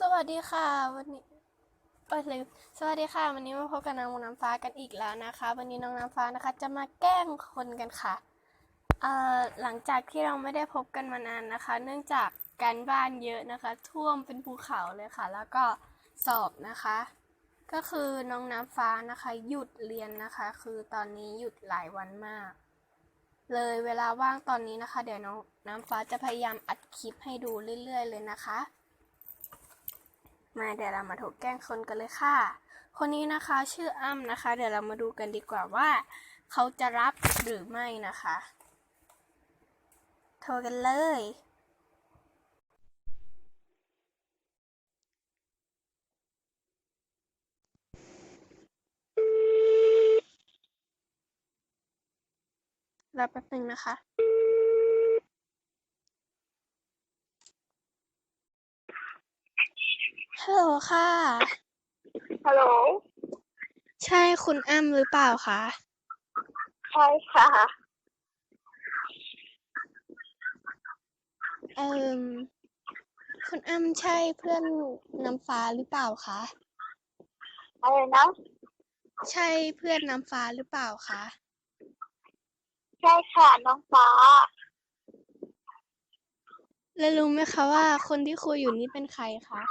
สวัสดีค่ะ วันนี้เปิดเลยสวัสดีค่ะ วันนี้มาพบกับน้องน้ำฟ้ากันอีกแล้วนะคะ วันนี้น้องน้ำฟ้านะคะ จะมาแกล้งคนกันค่ะเอ่อหลังจากที่เราไม่ได้พบกันมานานนะคะ เนื่องจากการบ้านเยอะนะคะ ท่วมเป็นภูเขาเลยค่ะ แล้วก็สอบนะคะ ก็คือน้องน้ำฟ้านะคะ หยุดเรียนนะคะ คือตอนนี้หยุดหลายวันมาก เลยเวลาว่างตอนนี้นะคะ เดี๋ยวน้องน้ำฟ้าจะพยายามอัดคลิปให้ดูเรื่อย ๆ เลยนะคะ มาเดี๋ยวเรามาถูกแกล้งคนกันเลยค่ะ คนนี้นะคะชื่ออ้ำนะคะ เดี๋ยวเรามาดูกันดีกว่าว่า เขาจะรับหรือไม่นะคะ โทรกันเลยรอแป๊บนึงนะคะ ฮัลโหลค่ะ ฮัลโหล ใช่คุณอ้ำหรือเปล่าคะ ใช่ค่ะ เอ่มคุณอ้ำใช่เพื่อนน้ำฟ้าหรือเปล่าคะ อะไรนะ ใช่เพื่อนน้ำฟ้าหรือเปล่าคะ ใช่ค่ะน้องฟ้า แล้วรู้ไหมคะว่าคนที่คุยอยู่นี่เป็นใครคะ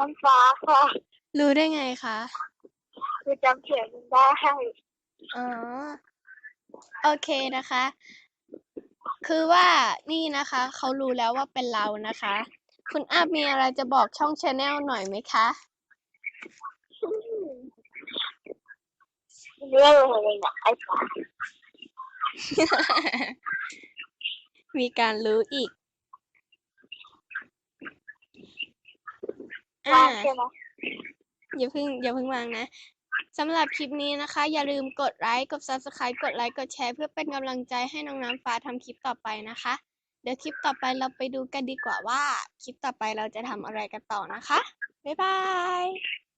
น้องฟ้าค่ะรู้ได้ไงคะคือจำเสียงมันได้อ๋อโอเคนะคะ คือว่านี่นะคะ เขารู้แล้วว่าเป็นเรานะคะ คุณอ้ำมีอะไรจะบอกช่องชาแนลหน่อยไหมคะเรื่องอะไรเนี่ยไอ้ฟ้ามีการรู้อีก ว่าอ่าใช่ไหมอย่าเพิ่งอย่าเพิ่งวางนะสำหรับคลิปนี้นะคะ อย่าลืมกดไลค์กด subscribe กดไลค์กดแชร์เพื่อเป็นกำลังใจให้น้องน้ำฟ้าทำคลิปต่อไปนะคะ เดี๋ยวคลิปต่อไปเราไปดูกันดีกว่าว่า คลิปต่อไปเราจะทำอะไรกันต่อนะคะ บ๊ายบาย